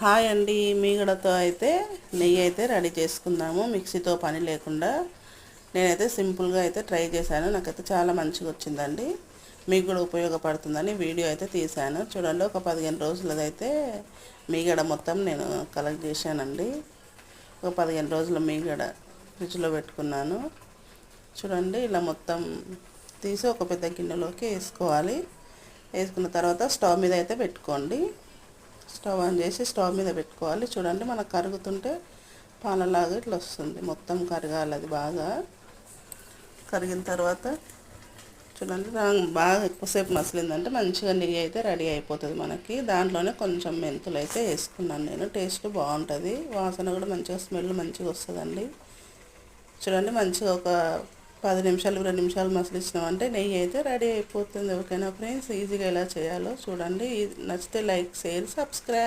Hi అండి మీగడతో అయితే నెయ్యి అయితే రెడీ చేసుకుందాము. మిక్సీతో పని లేకుండా నేనైతే సింపుల్గా అయితే ట్రై చేశాను. నాకైతే చాలా మంచిగా వచ్చిందండి. మీకు కూడా ఉపయోగపడుతుందని వీడియో అయితే తీశాను. చూడండి ఒక పదిహేను రోజులదైతే మీగడ మొత్తం నేను కలెక్ట్ చేశానండి. ఒక పదిహేను రోజుల మీగడ ఫ్రిడ్జ్లో పెట్టుకున్నాను. చూడండి ఇలా మొత్తం తీసి ఒక పెద్ద గిన్నెలోకి వేసుకోవాలి. వేసుకున్న తర్వాత స్టవ్ మీద అయితే పెట్టుకోండి. స్టవ్ ఆన్ చేసి స్టవ్ మీద పెట్టుకోవాలి. చూడండి మనకు కరుగుతుంటే పాలలాగా ఇట్లా వస్తుంది. మొత్తం కరగాలి అది బాగా. కరిగిన తర్వాత చూడండి బాగా ఎక్కువసేపు మసిలిందంటే మంచిగా నెయ్యి అయితే రెడీ అయిపోతుంది మనకి. దాంట్లోనే కొంచెం మెంతులు అయితే వేసుకున్నాను నేను. టేస్ట్ బాగుంటుంది. వాసన కూడా మంచిగా స్మెల్ మంచిగా వస్తుందండి. చూడండి మంచిగా ఒక పది నిమిషాలు రెండు నిమిషాలు మసలిచ్చినామంటే నెయ్యి అయితే రెడీ అయిపోతుంది. ఓకేనా ఫ్రెండ్స్ ఈజీగా ఎలా చేయాలో చూడండి. నచ్చితే లైక్ షేర్ సబ్స్క్రైబ్